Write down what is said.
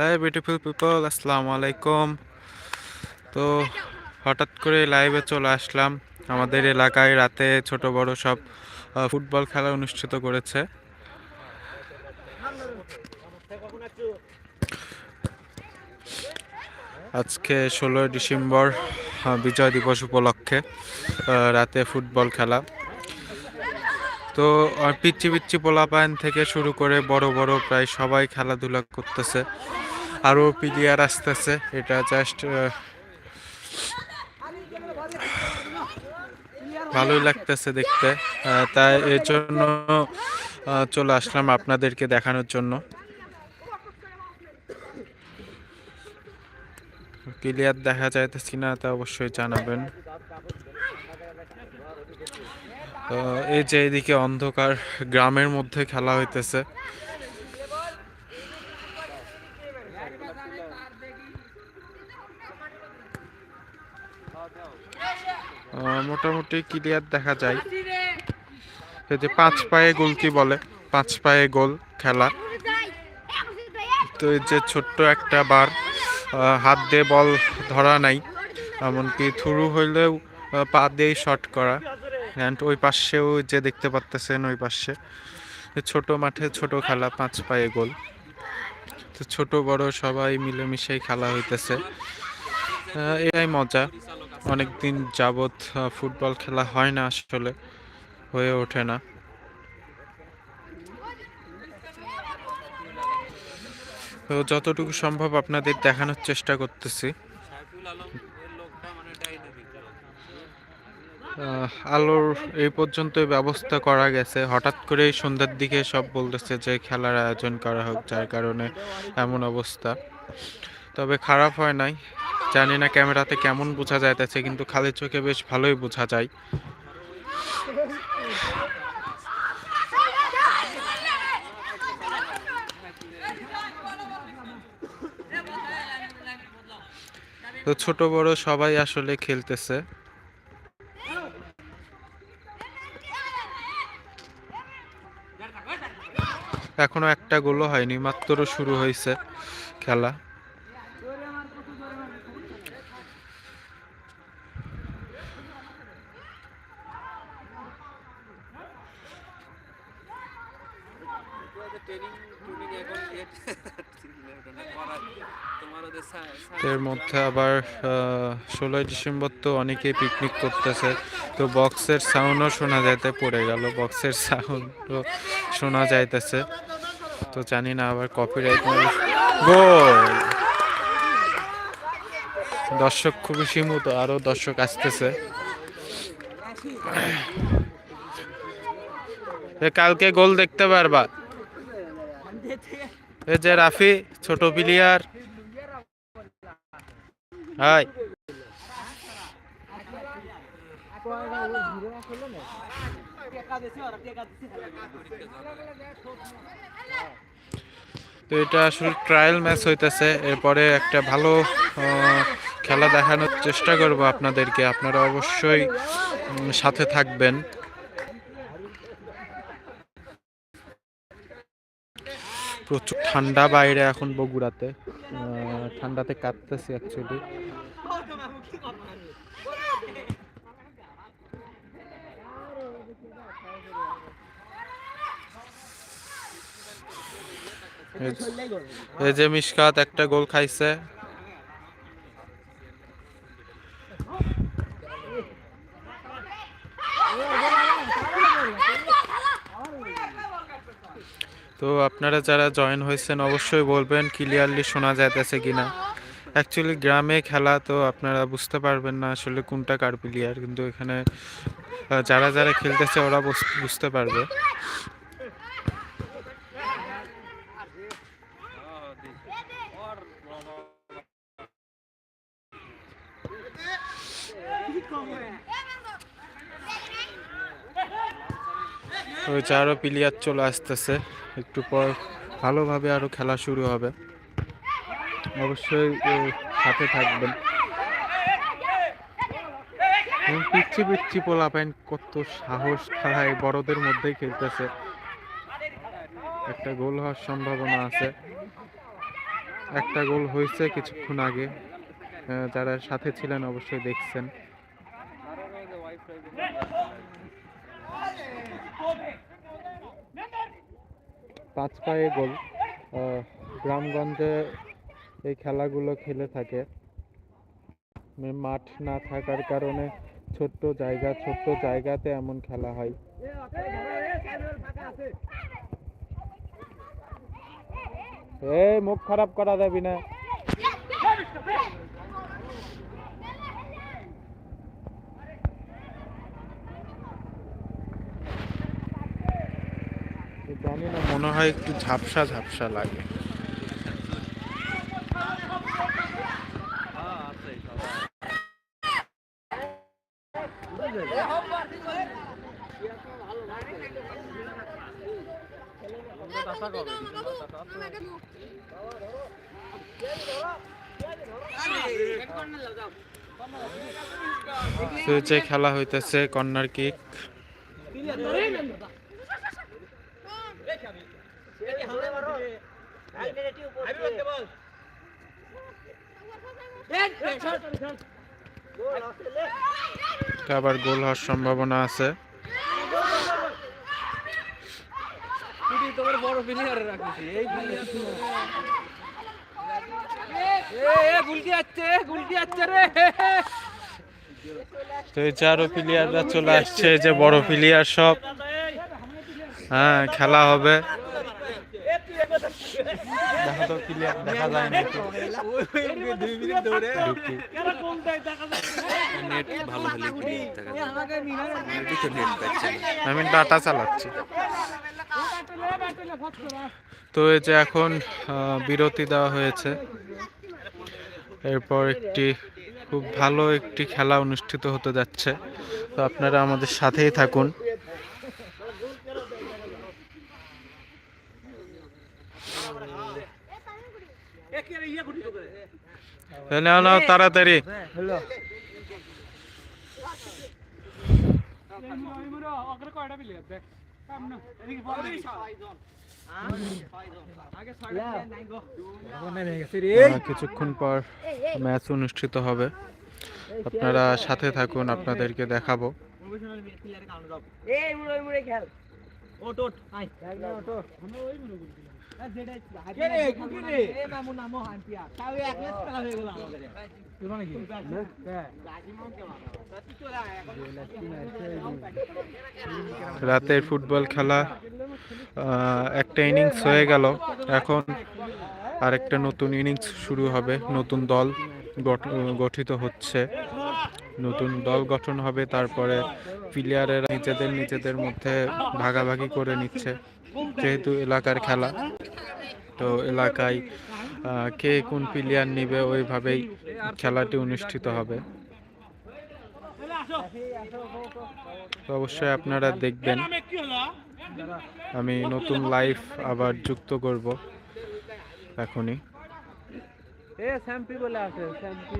Hi beautiful people আসসালামু আলাইকুম তো হঠাৎ করে লাইভে চলে আসলাম। আমাদের এলাকায় রাতে ছোট বড় সব ফুটবল খেলা অনুষ্ঠিত করেছে। আজকে ষোলোই ডিসেম্বর বিজয় দিবস উপলক্ষে রাতে ফুটবল খেলা। তো পিচ্ছি পিচ্ছি পোলাপায়ন থেকে শুরু করে বড় বড় প্রায় সবাই খেলাধুলা করতেছে। আরও প্লেয়ার আসতেছে। এটা জাস্ট ভালোই লাগতেছে দেখতে। তাই এর জন্য চলে আসলাম আপনাদেরকে দেখানোর জন্য। ক্লিয়ার দেখা যাইতেছি না তা অবশ্যই জানাবেন। এই যে এদিকে অন্ধকার, গ্রামের মধ্যে খেলা হইতেছে। মোটামুটি ক্লিয়ার দেখা যায়। যে পাঁচ পায়ে গোল কি বলে, পাঁচ পায়ে গোল খেলা। তো এই যে ছোট্ট একটা বার হাত দিয়ে বল ধরা নাই, এমনকি থ্রু হইলেও পা দিয়েই শট করা। অ্যান্ড ওই পাশেও যে দেখতে পাচ্তেছেন ওই পাশে। ছোট মাঠে ছোট খেলা, পাঁচ পায়ে গোল। তো ছোট বড় সবাই মিলেমিশেই খেলা হইতেছে। এটাই মজা। অনেক দিন যাবৎ ফুটবল খেলা হয় না আসলে, হয়ে ওঠে না। তো যতটুকু সম্ভব আপনাদের দেখানোর চেষ্টা করতেছি। আলোর এই পর্যন্তই ব্যবস্থা করা গেছে। হঠাৎ করেই সন্ধ্যার দিকে সব বলতেছে যে খেলার আয়োজন করা হোক, যার কারণে এমন অবস্থা। তবে খারাপ হয় নাই। জানি না ক্যামেরাতে কেমন বোঝা যাইতেছে, কিন্তু খালি চোখে বেশ ভালোই বোঝা যায়। তো ছোট বড় সবাই আসলে খেলতেছে। এখনও একটা গোলও হয়নি, মাত্র শুরু হয়েছে খেলা। এর মধ্যে আবার ষোলোই ডিসেম্বর তো অনেকেই পিকনিক করতেছে। তো বক্সের সাউন্ডও শোনা যাইতে পড়ে গেল বক্সের সাউন্ডও শোনা যাইতেছে। তো জানি না আবার কপিরাইট গোল! দর্শক খুবই সীমিত, আরও দর্শক আসতেছে। কালকে গোল দেখতে পারবা। এ যে রাফি, ছোট প্লেয়ার হাই। তো এটা আসলে ট্রায়াল ম্যাচ হইতেছে। এরপরে একটা ভালো খেলা দেখানোর চেষ্টা করব আপনাদেরকে। আপনারা অবশ্যই সাথে থাকবেন। প্রচুর ঠান্ডা বাইরে এখন বগুড়াতে। ঠান্ডাতে কাঁদতেছি অ্যাকচুয়ালি এই যে মিশকাত একটা গোল খাইছে। তো আপনারা যারা জয়েন হয়েছেন অবশ্যই বলবেন ক্লিয়ারলি শোনা যাইতেছে কি না অ্যাকচুয়ালি গ্রামে খেলা তো আপনারা বুঝতে পারবেন না আসলে কোনটা কার প্লেয়ার কিন্তু এখানে যারা যারা খেলতেছে ওরা বুঝ- বুঝতে পারবে। যে আরও প্লেয়ার চলে আসতেছে। একটু পর ভালোভাবে আরও খেলা শুরু হবে। অবশ্যই সাথে থাকবেন। পিচ্ছি পিচ্ছি পোলাপাইন কত সাহস খেলায় বড়দের মধ্যেই খেলতেছে। একটা গোল হওয়ার সম্ভাবনা আছে। একটা গোল হয়েছে কিছুক্ষণ আগে। যারা সাথে ছিলেন অবশ্যই দেখছেন। পাঁচ পায়ে গোল। গ্রামগঞ্জে এই খেলাগুলো খেলে থাকে। মানে মাঠ না থাকার কারণে ছোট্ট জায়গা, ছোট্ট জায়গাতে এমন খেলা হয়। এ মুখ খারাপ করা যাবি না তো জানি না মনে হয় একটু ঝাপসা ঝাপসা লাগে। খেলা হইতেছে কর্নার কিক। আবার গোল হওয়ার সম্ভাবনা আছে। এই চলে আসছে যে বড় প্লেয়ার সব। হ্যাঁ খেলা হবে। দেখা তো প্লেয়ার দেখা যায় না তো। ঢুকি। নেট ভালো হলে দেখা যায় আমি ডাটা চালাচ্ছি তো এই যে এখন বিরতি দেওয়া হয়েছে এরপর একটি খুব ভালো একটি খেলা অনুষ্ঠিত হতে যাচ্ছে তো আপনারা আমাদের সাথেই থাকুন নাও নাও তাড়াতাড়ি। কিছুক্ষণ পর ম্যাচ অনুষ্ঠিত হবে। আপনারা সাথে থাকুন আপনাদেরকে দেখাবো। রাতের ফুটবল খেলা একটা ইনিংস হয়ে গেল। এখন আরেকটা নতুন ইনিংস শুরু হবে। নতুন দল গঠ- গঠিত হচ্ছে। নতুন দল গঠন হবে তারপরে প্লেয়ারেরা নিজেদের নিজেদের মধ্যে ভাগাভাগি করে নিচ্ছে। যেহেতু এলাকার খেলা এলাকায় কে কোন প্লেয়ার নেবে ওইভাবেই খেলাটি অনুষ্ঠিত হবে। তো অবশ্যই আপনারা দেখবেন, আমি নতুন লাইফ আবার যুক্ত করব এখনই। এ স্যাম্পি বলে আছে স্যাম্পি